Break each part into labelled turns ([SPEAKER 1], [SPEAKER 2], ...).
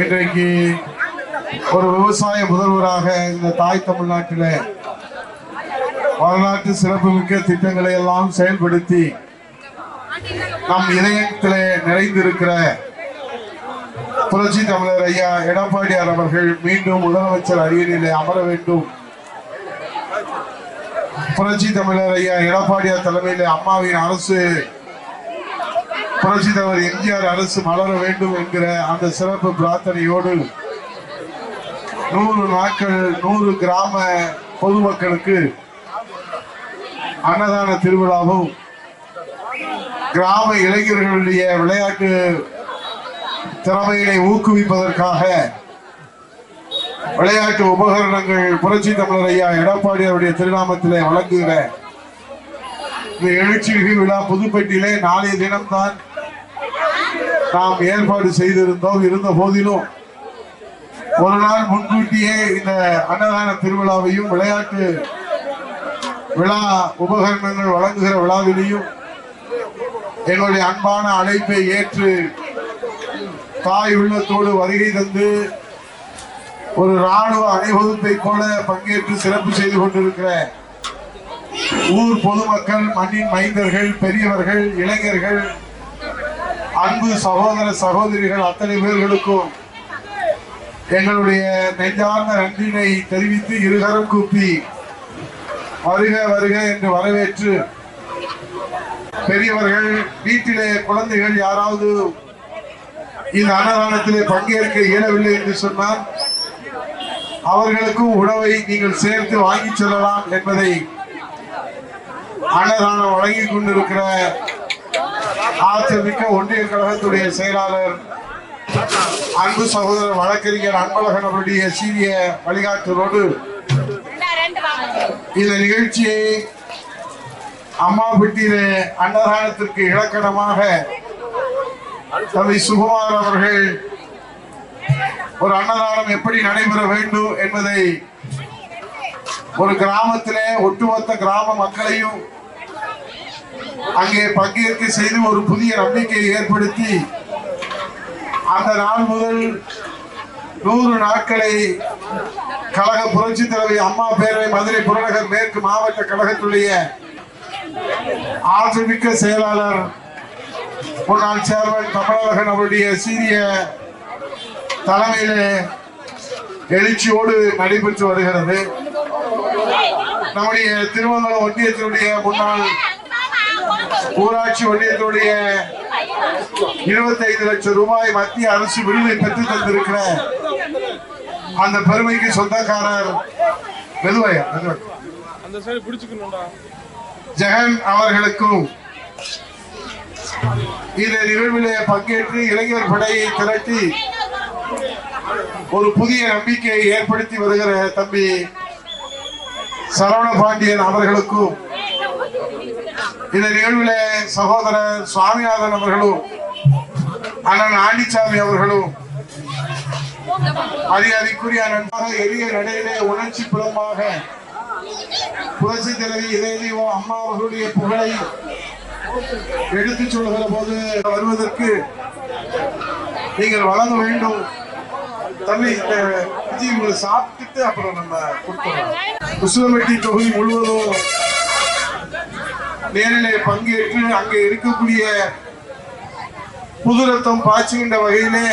[SPEAKER 1] இன்றைக்கு ஒரு விவசாய முதல்வராக இந்த தாய் தமிழ்நாட்டில வரலாற்று சிறப்புமிக்க திட்டங்களை எல்லாம் செயல்படுத்தி நம் இதயத்திலே நிறைந்திருக்கிற புரட்சி தமிழர் ஐயா எடப்பாடியார் அவர்கள் மீண்டும் முதலமைச்சர் அரியணையிலே அமர வேண்டும். புரட்சி தமிழர் ஐயா எடப்பாடியார் தலைமையிலே அம்மாவின் அரசு புரட்சி தலைவர் எம்ஜிஆர் அரசு மலர வேண்டும் என்கிற அந்த சிறப்பு பிரார்த்தனையோடு நூறு நாட்கள் நூறு கிராம பொதுமக்களுக்கு அன்னதான திருவிழாவும் கிராம இளைஞர்களுடைய விளையாட்டு திறமையினை ஊக்குவிப்பதற்காக விளையாட்டு உபகரணங்கள் புரட்சி தமிழர் ஐயா எடப்பாடியாருடைய திருநாமத்திலே வழங்குகிற இந்த எழுச்சி விழா புதுப்பட்டியிலே நாளைய தினம்தான் நாம் ஏற்பாடு செய்திருந்தோம் இருந்த போதிலும் ஒரு நாள் முன்கூட்டியே இந்த அன்னதான திருவிழாவையும் விளையாட்டு விழா உபகரணங்கள் வழங்குகிற விழாவிலையும் எங்களுடைய அன்பான அழைப்பை ஏற்று தாய் உள்ளத்தோடு வருகை தந்து ஒரு ராணுவ அணிவகுப்பை போல பங்கேற்று சிறப்பு செய்து கொண்டிருக்கிற ஊர் பொதுமக்கள் மண்ணின் மைந்தர்கள் பெரியவர்கள் இளைஞர்கள் அன்பு சகோதர சகோதரிகள் அத்தனை பேர்களுக்கும் எங்களுடைய நெஞ்சார்ந்த நன்றினை தெரிவித்து இருகரம் கூப்பி வருக வருக என்று வரவேற்று பெரியவர்கள் வீட்டிலே குழந்தைகள் யாராவது இந்த அன்னதானத்திலே பங்கேற்க இயலவில்லை என்று சொன்னால் அவர்களுக்கும் உணவை நீங்கள் சேர்த்து வாங்கி செல்லலாம் என்பதை அன்னதானம் வழங்கி கொண்டிருக்கிற ஆற்றமிக்க ஒன்றிய கழகத்துடைய செயலாளர் அன்பு சகோதரர் வழக்கறிஞர் அன்பழகன் அவருடைய சீரிய வழிகாட்டுதலோடு இந்த நிகழ்ச்சியை அம்மாபட்டியிலே அன்னதானத்திற்கு இலக்கணமாக தம்பி சுகுமார் அவர்கள் ஒரு அன்னதானம் எப்படி நடைபெற வேண்டும் என்பதை ஒரு கிராமத்திலே ஒட்டுமொத்த கிராம மக்களையும் அங்கே பங்கேற்க செய்து ஒரு புதிய நம்பிக்கையை ஏற்படுத்தி அந்த நாள் முதல் நூறு நாட்களை கழக புரட்சி தலைவி அம்மா பேரவை மதுரை புறநகர் மேற்கு மாவட்ட கழகத்துடைய ஆற்றமிக்க செயலாளர் முன்னாள் சேர்மன் தமிழகன் அவருடைய சீரிய தலைமையிலே எழுச்சியோடு நடைபெற்று வருகிறது. நம்முடைய திருமங்கலம் ஒன்றியத்தினுடைய முன்னாள் ஊராட்சி ஒன்றியத்தினுடைய இருபத்தி ஐந்து லட்சம் ரூபாய் மத்திய அரசு விருதை பெற்று தந்திருக்கிற அந்த பெருமைக்கு சொந்தக்காரர் மெதுவாயா ஜெகன் அவர்களுக்கும் இந்த நிகழ்விலே பங்கேற்று இளைஞர் படையை திரட்டி ஒரு புதிய நம்பிக்கையை ஏற்படுத்தி வருகிற தம்பி சரவண பாண்டியன் அவர்களுக்கும் இந்த நிகழ்விலே சகோதரர் சுவாமிநாதன் அவர்களும் அண்ணன் ஆண்டிச்சாமி அவர்களும் மரியாதைக்குரிய நண்பாக எளிய நடையிலே உணர்ச்சி புலமாக புரட்சி தலைவி இதய அம்மா அவர்களுடைய புகழை எடுத்துச் சொல்லுகிற போது வருவதற்கு நீங்கள் வழங்க வேண்டும். தம்பி இந்த விஜய் சாப்பிட்டுட்டு அப்புறம் நம்ம கொடுத்துறோம் உசிலம்பட்டி தொகுதி முழுவதும் நேரிலே பங்கேற்று அங்கே இருக்கக்கூடிய புது ரத்தம் பாய்ச்சுகின்ற வகையிலே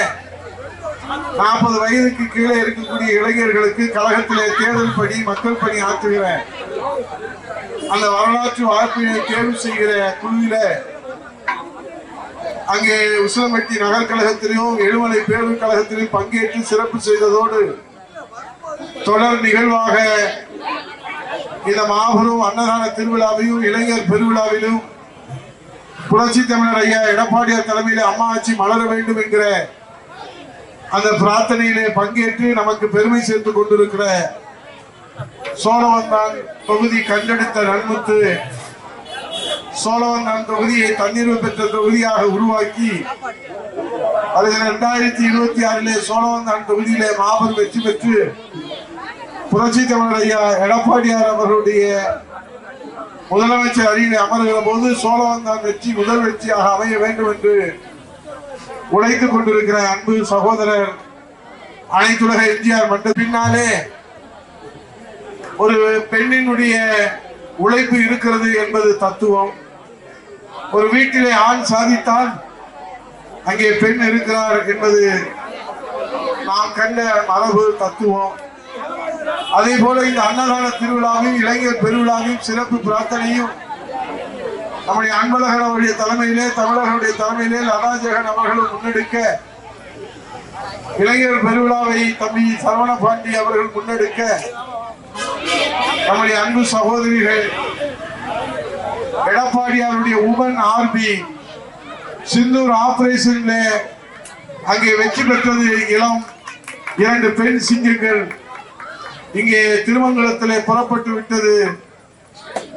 [SPEAKER 1] நாற்பது வயதுக்கு கீழே இருக்கக்கூடிய இளைஞர்களுக்கு கழகத்திலே தேர்தல் பணி மக்கள் பணி ஆற்றுகிற அந்த வரலாற்று வாய்ப்பினை தேர்வு செய்கிற குழுவில அங்கே உசிலம்பட்டி நகர் கழகத்திலும் எழுமலை பேருந்து கழகத்திலும் பங்கேற்று சிறப்பு செய்ததோடு தொடர் நிகழ்வாக இந்த மாபெரும் அன்னதான திருவிழாவையும் இளைஞர் பெருவிழாவிலும் புரட்சி தமிழர் ஐயா எடப்பாடியார் தலைமையில் அம்மா ஆட்சி மலர வேண்டும் என்கிற அந்த பிரார்த்தனையிலே பங்கேற்று நமக்கு பெருமை சேர்த்து கொண்டிருக்கிற சோழவந்தான் தொகுதி கண்டெடுத்த நன்முத்து சோழவந்தான் தொகுதியை தண்ணீர் பெற்ற தொகுதியாக உருவாக்கி அது இரண்டாயிரத்தி இருபத்தி ஆறிலே சோழவந்தான் தொகுதியிலே மாபெரும் வெற்றி பெற்று புரட்சி தமிழர் ஐயா எடப்பாடியார் அவர்களுடைய முதலமைச்சர் அணியில் அமர்கிற போது சோழவந்தான் வெற்றி முதல் வெற்றியாக அமைய வேண்டும் என்று உழைத்துக் கொண்டிருக்கிற அன்பு சகோதரர் அனைத்துலக எம்ஜிஆர் மட்டும் பின்னாலே ஒரு பெண்ணினுடைய உழைப்பு இருக்கிறது என்பது தத்துவம். ஒரு வீட்டிலே ஆண் சாதித்தால் அங்கே பெண் இருக்கிறார் என்பது நாம் கண்ட மரபு தத்துவம். அதே போல இந்த அன்னதான திருவிழாவையும் இளைஞர் பெருவிழாவையும் சிறப்பு பிரார்த்தனையும் நம்முடைய அன்பழகன் அவருடைய தலைமையிலே தமிழர்களுடைய தலைமையிலே லதாஜகன் அவர்களும் முன்னெடுக்க இளைஞர் பெருவிழாவை தம்பி சரவண பாண்டி அவர்கள் முன்னெடுக்க நம்முடைய அன்பு சகோதரிகள் எடப்பாடியாருடைய உமன் ஆர்பி சிந்தூர் ஆபரேஷன்ல அங்கே வெற்றி பெற்றது இளம் இரண்டு பெண் சிங்கங்கள். இங்கே திருமங்கலத்திலே புறப்பட்டு விட்டது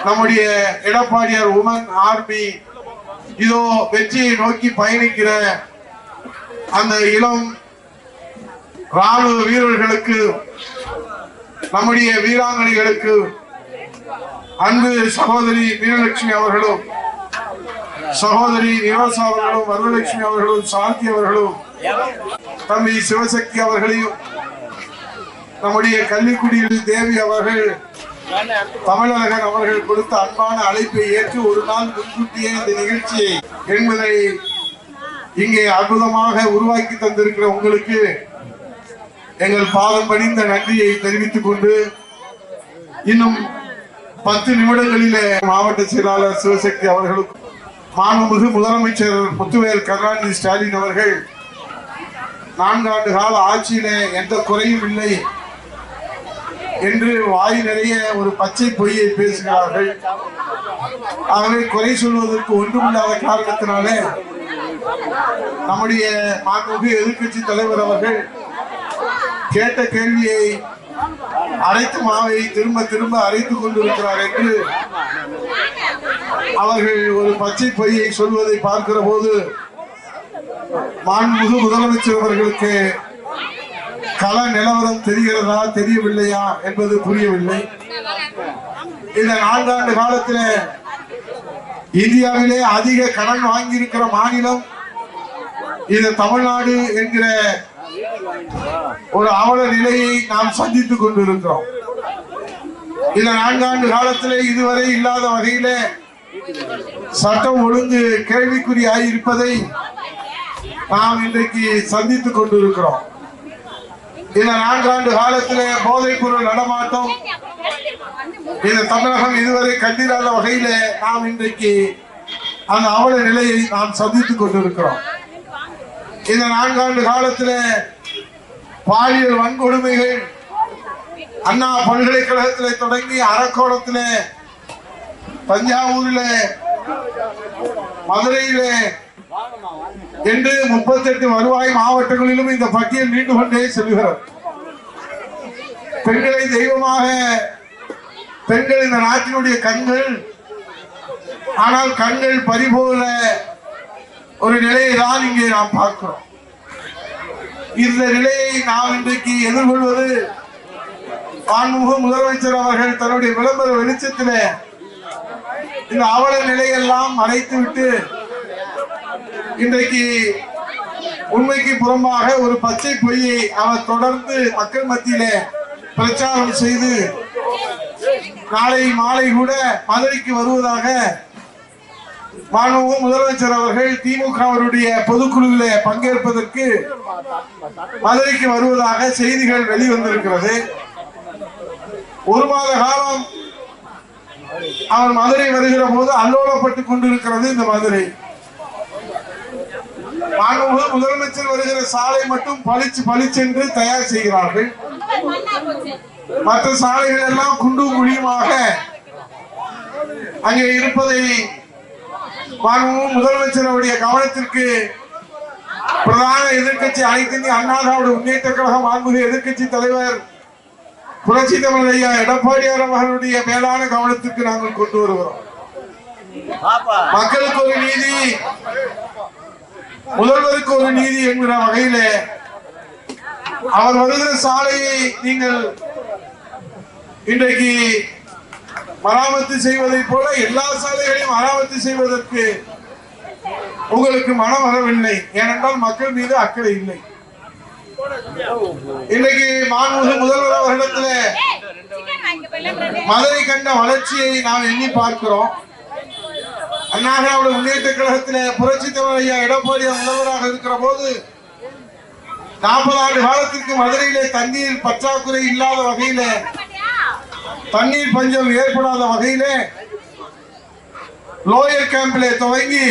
[SPEAKER 1] நம்முடைய எடப்பாடியார் உமன் ஆர்மி. இதோ வெற்றியை நோக்கி பயணிக்கிற அந்த இளம் ராணுவ வீரர்களுக்கு நம்முடைய வீராங்கனைகளுக்கு அன்பு சகோதரி வீரலட்சுமி அவர்களும் சகோதரி நிவாசா அவர்களும் வரலட்சுமி அவர்களும் சாந்தி அவர்களும் தம்பி சிவசக்தி அவர்களையும் நம்முடைய கள்ளிக்குடியில் தேவி அவர்கள் தமிழகன் அவர்கள் கொடுத்த அன்பான அழைப்பை ஏற்று ஒரு நாள் முன்கூட்டியே இந்த நிகழ்ச்சியை என்பதை இங்கே அற்புதமாக உருவாக்கி தந்திருக்கிற உங்களுக்கு எங்கள் பாதம் பணிந்த நன்றியை தெரிவித்துக் கொண்டு இன்னும் பத்து நிமிடங்களிலே மாவட்ட செயலாளர் சிவசக்தி அவர்களுக்கும் மாண்புமிகு முதலமைச்சர் முத்துவேல் கருணாநிதி ஸ்டாலின் அவர்கள் நான்காண்டு கால ஆட்சியிலே எந்த குறையும் இல்லை. என்று வாய் நிறைய ஒரு பச்சை பொய்யை பேசுகிறார்கள். ஆகவே குறை சொல்வதற்கு ஒன்றுமில்லாத காரணத்தினாலே நம்முடைய மாண்புமிகு எதிர்கட்சி தலைவர் அவர்கள் கேட்ட கேள்வியை அரைத்து மாவை திரும்ப திரும்ப அரைத்துக் கொண்டிருக்கிறார் என்று அவர்கள் ஒரு பச்சை பொய்யை சொல்வதை பார்க்கிற போது மாண்புமிகு முதலமைச்சர் அவர்களுக்கு கள நிலவரம் தெரிகிறதா தெரியவில்லையா என்பது புரியவில்லை. இந்த நான்காண்டு காலத்தில் இந்தியாவிலே அதிக கடன் வாங்கியிருக்கிற மாநிலம் இது தமிழ்நாடு என்கிற ஒரு அவல நிலையை நாம் சந்தித்துக் கொண்டிருக்கிறோம். இந்த நான்காண்டு காலத்தில் இதுவரை இல்லாத வகையில சட்டம் ஒழுங்கு கேள்விக்குறியாய் இருப்பதை நாம் இன்றைக்கு சந்தித்துக் கொண்டிருக்கிறோம். இந்த நான்காண்டு காலத்திலே போதைப் பொருள் நடமாட்டம். இந்த தமிழகம் இதுவரை கண்டிராத வகையிலே நாம் இன்றைக்கு அந்த அவல நிலையை நாம் சந்தித்துக் கொண்டிருக்கிறோம். இந்த நான்காண்டு காலத்திலே பாலியல் வன்கொடுமைகள் அண்ணா பல்கலைக்கழகத்திலே தொடங்கி அரக்கோணத்திலே தஞ்சாவூரிலே மதுரையிலே என்று முப்பத்தெட்டு வருவாய் மாவட்டங்களிலும் இந்த பட்டியல் நீண்டு கொண்டே செல்கிறது. பெண்களை தெய்வமாக பெண்கள் இந்த நாட்டினுடைய கண்கள் ஆனால் கண்கள் பறிபோல ஒரு நிலையை தான் இங்கே நாம் பார்க்கிறோம். இந்த நிலையை நாம் இன்றைக்கு எதிர்கொள்வது மாண்புமிகு முதலமைச்சர் அவர்கள் தன்னுடைய விளம்பர வெளிச்சத்தில் இந்த அவல நிலையெல்லாம் மறைத்து விட்டு இன்றைக்கு உண்மைக்கு புறம்பாக ஒரு பச்சை பொய்யை அவர் தொடர்ந்து மக்கள் மத்தியிலே பிரச்சாரம் செய்து நாளை மாலை கூட மதுரைக்கு வருவதாக மாணவ முதலமைச்சர் அவர்கள் திமுகவினுடைய பொதுக்குழுவிலே பங்கேற்பதற்கு மதுரைக்கு வருவதாக செய்திகள் வெளிவந்திருக்கிறது. ஒரு மாத காலம் அவர் மதுரை வருகிற போது அல்லோலப்பட்டுக் கொண்டிருக்கிறது இந்த மதுரை. மாண்புமிகு முதலமைச்சர் வருகிற சாலை மட்டும் பளிச்சு பளிச்சென்று தயார் செய்கிறார்கள். மற்ற சாலைகள் எல்லாம் குண்டும் குழியுமாக அங்கே இருப்பதை மாண்புமிகு முதலமைச்சர் அவருடைய கவனத்திற்கு பிரதான எதிர்க்கட்சி அனைத்து அண்ணா திராவிட முன்னேற்ற கழகம் மாண்புமிகு எதிர்க்கட்சி தலைவர் புரட்சி தமிழ் ஐயா எடப்பாடியார் அவர்களுடைய மேலான கவனத்திற்கு நாங்கள் கொண்டு வருகிறோம். மக்களுக்கு ஒரு நீதி முதல்வருக்கு ஒரு நீதி என்கிற வகையிலே அவர் வருகிற சாலையை நீங்கள் இன்றைக்கு மராமத்து செய்வதைப் போல எல்லா சாலைகளையும் மராமத்து செய்வதற்கு உங்களுக்கு மனம் வரவில்லை. ஏனென்றால் மக்கள் மீது அக்கறை இல்லை. இன்னைக்கு மாண்புமிகு முதல்வர் அவர்களிடத்துல மதுரை கண்ட வளர்ச்சியை நாம் எண்ணி பார்க்கிறோம். அண்ணா முன்னேற்ற கழகத்திலே புரட்சி தலைவர் ஐயா எடப்பாடியார் முதல்வராக இருக்கிற போது நாற்பது ஆண்டு காலத்திற்கு மதுரையிலே தண்ணீர் பற்றாக்குறை இல்லாத வகையிலே தண்ணீர் பஞ்சம் ஏற்படாத வகையிலே லோயர் கேம்பிலே துவங்கி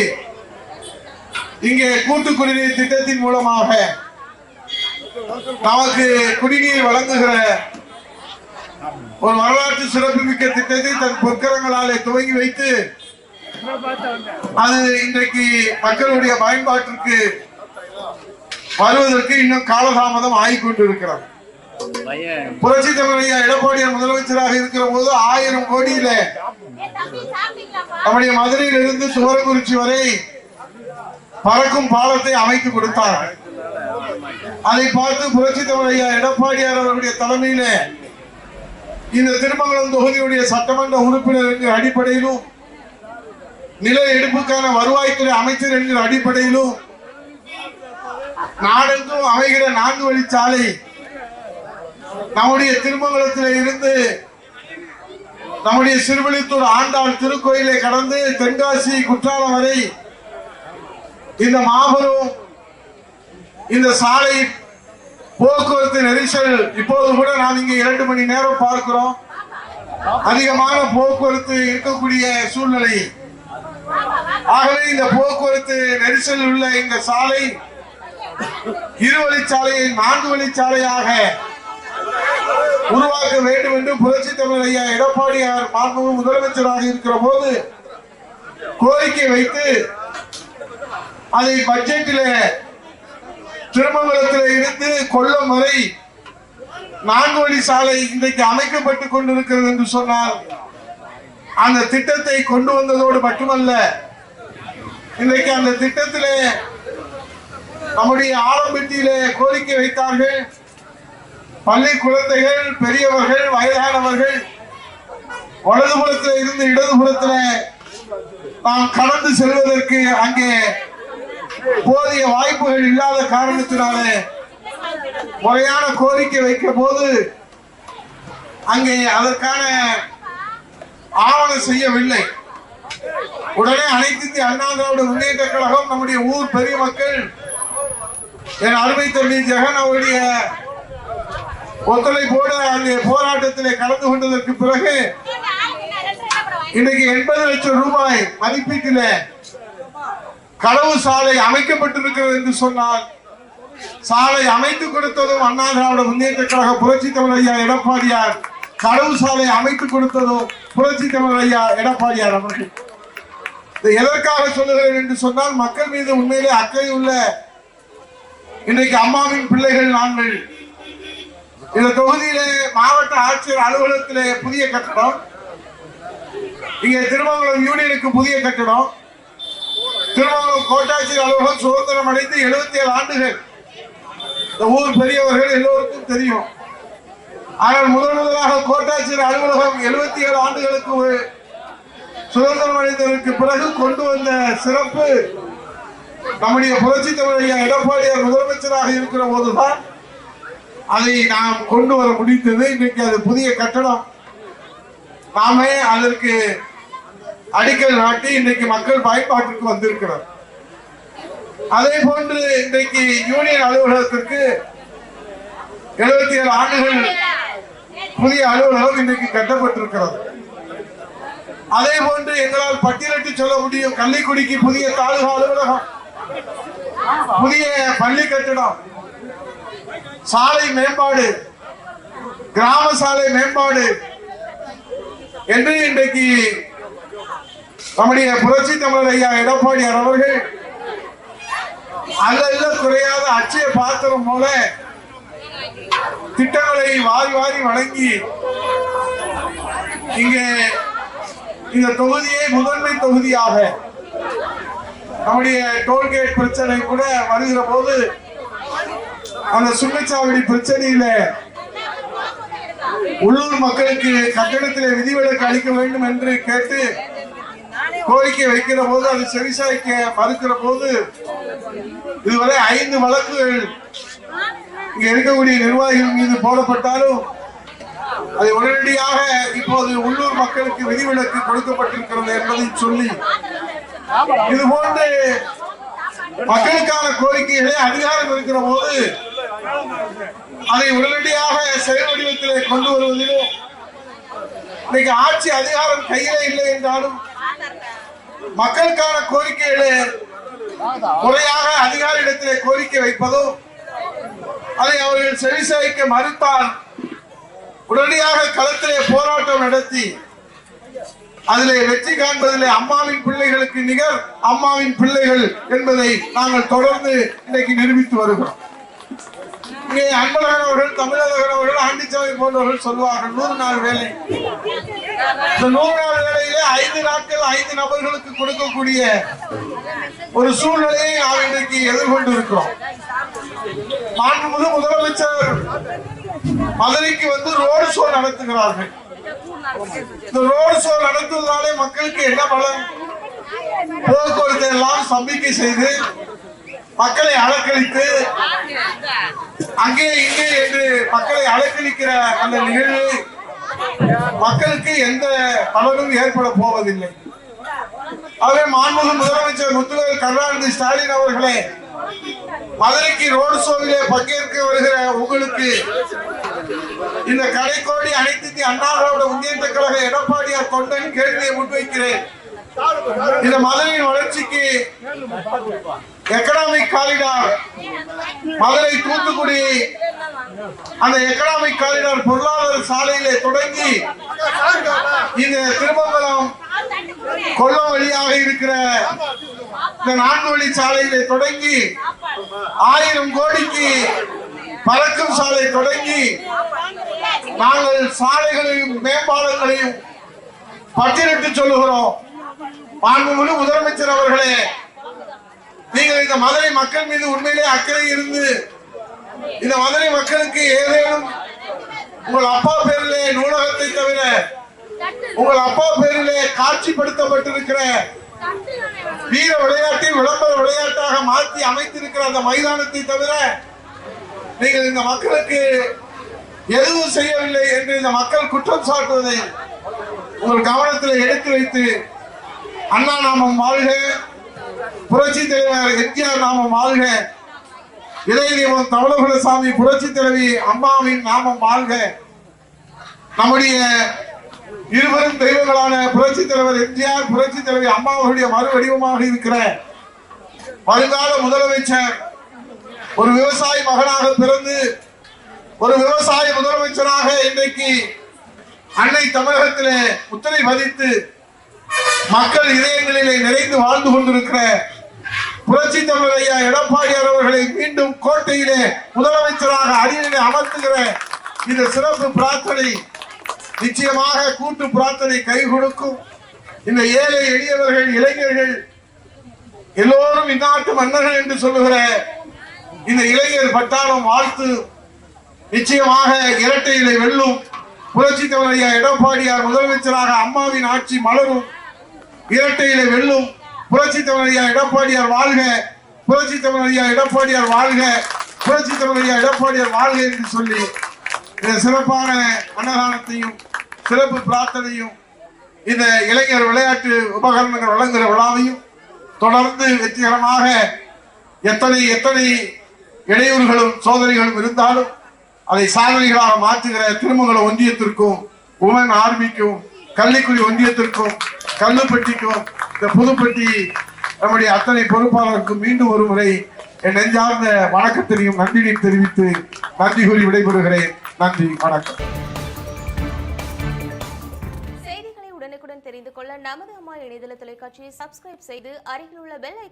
[SPEAKER 1] இங்கே கூட்டு குடிநீர் திட்டத்தின் மூலமாக நமக்கு குடிநீர் வழங்குகிற ஒரு வரலாற்று சிறப்புமிக்க திட்டத்தை தன் பொற்கரங்களாலே துவங்கி வைத்து அது இன்றைக்கு மக்களுடைய பயன்பாட்டிற்கு வருவதற்கு இன்னும் காலதாமதம் ஆகிக்கொண்டிருக்கிறது. புரட்சி தலைவர் எடப்பாடியார் முதலமைச்சராக இருக்கிற போது ஆயிரம் கோடியில நம்முடைய மதுரையிலிருந்து சுவரங்குறிச்சி வரை பறக்கும் பாலத்தை அமைத்து கொடுத்தார். அதை பார்த்து புரட்சி தலைவர் எடப்பாடியார் அவருடைய தலைமையில இந்த திருமங்கலம் தொகுதியுடைய சட்டமன்ற உறுப்பினர் என்கிற அடிப்படையிலும் நில எடுப்புக்கான வருவாய்த்துறை அமைச்சர் என்கிற அடிப்படையிலும் நாடெங்கும் அமைகிற நான்கு வழிச்சாலை நம்முடைய திருமங்கலத்தில் இருந்து நம்முடைய சிறுவழித்தூர் ஆண்டாள் திருக்கோயிலை கடந்து தென்காசி குற்றாலம் வரை இந்த மாபெரும் இந்த சாலை போக்குவரத்து நெரிசல் இப்போது கூட நாம் இங்கே இரண்டு மணி நேரம் பார்க்கிறோம். அதிகமான போக்குவரத்து இருக்கக்கூடிய சூழ்நிலை. ஆகவே இந்த போக்குவரத்து நெரிசல் உள்ள இந்த சாலை இருவழிச்சாலையை நான்கு வழிச்சாலையாக உருவாக்க வேண்டும் என்று புரட்சி தமிழ் ஐயா எடப்பாடியார் மாண்பு முதலமைச்சராக இருக்கிற போது கோரிக்கை வைத்து அதை பட்ஜெட்டில் திருமங்கலத்தில் இருந்து கொல்லம் வரை நான்கு வழி சாலை இன்றைக்கு அமைக்கப்பட்டுக் கொண்டிருக்கிறது என்று சொன்னால் அந்த திட்டத்தை கொண்டு வந்ததோடு மட்டுமல்ல இன்றைக்கு அந்த திட்டத்திலே நம்முடைய ஆரம்பத்திலே கோரிக்கை வைத்தார்கள். பள்ளி குழந்தைகள் பெரியவர்கள் வயதானவர்கள் வலதுபுறத்தில் இருந்து இடதுபுறத்தில் நாம் கடந்து செல்வதற்கு அங்கே போதிய வாய்ப்புகள் இல்லாத காரணத்தினாலே முறையான கோரிக்கை வைக்க போது அங்கே அதற்கான ஆவணம் செய்யவில்லை. உடனே அனைத்து அண்ணா திராவிட முன்னேற்ற கழகம் நம்முடைய ஊர் பெரிய மக்கள் என் அருமை தம்பி ஜெகன் அவருடைய ஒத்துழைப்போடு அந்த போராட்டத்திலே கலந்து கொண்டதற்கு பிறகு இன்றைக்கு எண்பது லட்சம் ரூபாய் மதிப்பீட்டில களவு சாலை அமைக்கப்பட்டிருக்கிறது என்று சொன்னால் சாலை அமைத்து கொடுத்ததும் அண்ணா திராவிட முன்னேற்ற கழக புரட்சி தமிழ் ஐயா எடப்பாடியார் களவு சாலை அமைத்து கொடுத்ததும் புரட்சி தமிழ் ஐயா எடப்பாடியார் அவர்கள். இதை எதற்காக சொல்லுகிறேன் என்று சொன்னால் மக்கள் மீது உண்மையிலே அக்கறை உள்ள இன்றைக்கு அம்மாவின் பிள்ளைகள் நாங்கள். இந்த தொகுதியிலே மாவட்ட ஆட்சியர் அலுவலகத்திலே புதிய கட்டடம். இங்கே திருமங்கலம் யூனியனுக்கு புதிய கட்டடம். திருமங்கலம் கோட்டாட்சியர் அலுவலகம் சுதந்திரம் அடைந்து எழுபத்தி ஏழு ஆண்டுகள். இந்த ஊர் பெரியவர்கள் எல்லோருக்கும் தெரியும். ஆனால் முதன் முதலாக கோட்டாட்சியர் அலுவலகம் எழுபத்தி ஏழு ஆண்டுகளுக்கு ஒரு சுதந்திரம் அடைந்ததற்கு பிறகு கொண்டு வந்த சிறப்பு நம்முடைய புரட்சி தமிழையா எடப்பாடியார் முதலமைச்சராக இருக்கிற போதுதான் அதை நாம் கொண்டு வர முடிந்தது. இன்னைக்கு அது புதிய கட்டடம். நாமே அதற்கு அடிக்கல் நாட்டி இன்னைக்கு மக்கள் பயன்பாட்டிற்கு வந்திருக்கிறோம் அதே போன்று இன்றைக்கு யூனியன் அலுவலகத்திற்கு எழுபத்தி ஏழு ஆண்டுகள் புதிய அலுவலகம் இன்றைக்கு கட்டப்பட்டிருக்கிறது. அதே போன்று எங்களால் பட்டியலிட்டு சொல்ல முடியும். கள்ளிக்குடிக்கு புதிய தாலுகா அலுவலகம் புதிய பள்ளி கட்டிடம் சாலை மேம்பாடு கிராம சாலை மேம்பாடு என்று இன்றைக்கு நம்முடைய புரட்சி தமிழர் ஐயா எடப்பாடியார் அவர்கள் அல்ல குறையாத அச்சய பாத்திரம் போல திட்டங்களை வாரி வாரி வழங்கி இங்கே இந்த தொகுதியை முதன்மை தொகுதியாக நம்முடைய டோல்கேட் பிரச்சனை கூட வருகிற போது அந்த சுங்கச்சாவடி பிரச்சனையில உள்ளூர் மக்களுக்கு கட்டணத்தில் விதிவிலக்கு அளிக்க வேண்டும் என்று கேட்டு கோரிக்கை வைக்கிற போது அது செவிசாய்க்க மறுக்கிற போது இதுவரை ஐந்து வழக்குகள் இங்க இருக்கக்கூடிய நிர்வாகிகள் மீது போடப்பட்டாலும் அதை உடனடியாக இப்போது உள்ளூர் மக்களுக்கு விதிவிலக்கு கொடுக்கப்பட்டிருக்கிறது என்பதை சொல்லி இது போன்று மக்களுக்கான கோரிக்கைகளை அதிகாரம் இருக்கிற போது அதை உடனடியாக செயல்வடிவத்திலே கொண்டு வருவதிலும் இன்னைக்கு ஆட்சி அதிகாரம் கையில இல்லை என்றாலும் மக்களுக்கான கோரிக்கைகளை முறையாக அதிகாரியிடத்திலே கோரிக்கை வைப்பதும் அதை அவர்கள் செவிசாய்க்க மறுத்தால் உடனடியாக களத்திலே போராட்டம் நடத்தி அதிலே வெற்றி காண்பதிலே அம்மாவின் பிள்ளைகளுக்கு நிகர் அம்மாவின் பிள்ளைகள் என்பதை நாங்கள் தொடர்ந்து இன்றைக்கு நிரூபித்து வருகிறோம். இங்கே அன்பழகன் அவர்கள் தமிழகன் அவர்கள் போன்றவர்கள் சொல்வார்கள் நூறு நாள் வேலை. இந்த நூறு நாள் வேலையிலே ஐந்து நாட்கள் ஐந்து நபர்களுக்கு கொடுக்கக்கூடிய ஒரு சூழ்நிலையை நாம் இன்றைக்கு எதிர்கொண்டு இருக்கிறோம் மாண்புமிகு முதலமைச்சர் மதுரைக்கு வந்து ரோடு ஷோ நடத்துகிறார்கள். இந்த ரோடு ஷோ நடத்துவதாலே மக்களுக்கு என்ன பலன்? போக்குவரத்தை எல்லாம் சம்பிக்கை செய்து மக்களை அலக்கழித்து அங்கே இங்கே என்று மக்களை அலக்கழிக்கிற அந்த நிகழ்வு மக்களுக்கு எந்த பலனும் ஏற்பட போவதில்லை. ஆகவே மாண்புமிகு முதலமைச்சர் முத்துவேல் கருணாநிதி ஸ்டாலின் அவர்களே மதுரைக்கு ரோடு ஷோவிலே பங்கேற்க வருகிற உங்களுக்கு இந்த கடைக்கோடி அனைத்து இந்திய அண்ணா முன்னேற்ற கழக எடப்பாடியார் கொண்டன் கேள்வியை முன்வைக்கிறேன். இந்த மதுரையின் வளர்ச்சிக்கு எக்கனாமிக் காரிடார் மதுரை தூத்துக்குடி அந்த எக்கனாமிக் காரிடார் பொருளாதார சாலையிலே தொடங்கி இந்த திருமங்கலம் கொல்லம் வழியாக இருக்கிற இந்த நான்கு வழி சாலையிலே தொடங்கி ஆயிரம் கோடிக்கு பறக்கும் சாலை தொடங்கி நாங்கள் சாலைகளையும் மேம்பாலங்களையும் பட்டியலிட்டு சொல்லுகிறோம். மாண்புமிகு முதலமைச்சர் அவர்களே நீங்கள் இந்த மதுரை மக்கள் மீது உண்மையிலே அக்கறை இருந்து இந்த மதுரை மக்களுக்கு ஏதேனும் உங்கள் அப்பா பேரிலே நூலகத்தை தவிர உங்கள் அப்பா பேரிலே காட்சிப்படுத்தப்பட்டிருக்கிற வீர விளையாட்டை விளம்பர விளையாட்டாக மாற்றி அமைத்திருக்கிற அந்த மைதானத்தை தவிர நீங்கள் இந்த மக்களுக்கு எதுவும் செய்யவில்லை என்று இந்த மக்கள் குற்றம் சாட்டுவதை உங்கள் கவனத்தில் எடுத்து வைத்து அண்ணா நாமம் வாழ்க புரட்சி தலைவர் எம்ஜிஆர் நாமம் வாழ்க இளையதெய்வம் தமிழகுலசாமி புரட்சி தலைவி அம்மாவின் நாமம் வாழ்க. நம்முடைய இருவரும் தெய்வங்களான புரட்சி தலைவர் எம்ஜிஆர் புரட்சி தலைவி அம்மா அவருடைய மறுவடிவமாக இருக்கிற வருங்கால முதலமைச்சர் ஒரு விவசாயி மகனாக பிறந்து ஒரு விவசாய முதலமைச்சராக இன்றைக்கு அன்னை தமிழகத்திலே முத்திரை பதித்து மக்கள் இதயங்களிலே நிறைந்து வாழ்ந்து கொண்டிருக்கிற புரட்சி தமிழர் ஐயா எடப்பாடியார் அவர்களை மீண்டும் கோட்டையிலே முதலமைச்சராக அரியணையை அமர்த்துகிற இந்த சிறப்பு பிரார்த்தனை நிச்சயமாக கூட்டு பிரார்த்தனை கை கொடுக்கும். இந்த ஏழை எளியவர்கள் இளைஞர்கள் எல்லோரும் இந்நாட்டு மன்னர்கள் என்று சொல்லுகிற இந்த இளைஞர் பட்டாளம் வாழ்த்து நிச்சயமாக இரட்டையிலை வெல்லும் புரட்சி தலைவர் எடப்பாடியார் முதலமைச்சராக அம்மாவின் ஆட்சி மலரும். இரட்டையிலே வெல்லும் புரட்சி தலைவர் எடப்பாடியார் வாழ்க. புரட்சி தலைவர் எடப்பாடியார் வாழ்க. புரட்சி தலைவர் எடப்பாடியார் வாழ்க என்று சொல்லி இந்த சிறப்பான அன்னதானத்தையும் சிறப்பு பிரார்த்தனையும் இந்த இளைஞர் விளையாட்டு உபகரணங்கள் வழங்குகிற விழாவையும் தொடர்ந்து வெற்றிகரமாக எத்தனை எத்தனை இடையூறுகளும் சோதனைகளும் இருந்தாலும் அதை சாதனைகளாக மாற்றுகிற திருமங்கல ஒன்றியத்திற்கும் உமன் ஆர்மிக்கும் கள்ளிக்குடி ஒன்றியத்திற்கும் கல்லுப்பட்டிக்கும் இந்த புதுப்பட்டி நம்முடைய அத்தனை பொறுப்பாளருக்கும் மீண்டும் ஒரு முறை என் நெஞ்சார்ந்த வணக்கத்தினையும் நன்றியையும் தெரிவித்து நன்றி கூறி விடைபெறுகிறேன். நன்றி வணக்கம்.
[SPEAKER 2] செய்திகளை உடனுக்குடன் தெரிந்து கொள்ள நமது அம்மா இணையதள தொலைக்காட்சியை சப்ஸ்கிரைப் செய்து அருகில் உள்ள பெல் ஐக்கா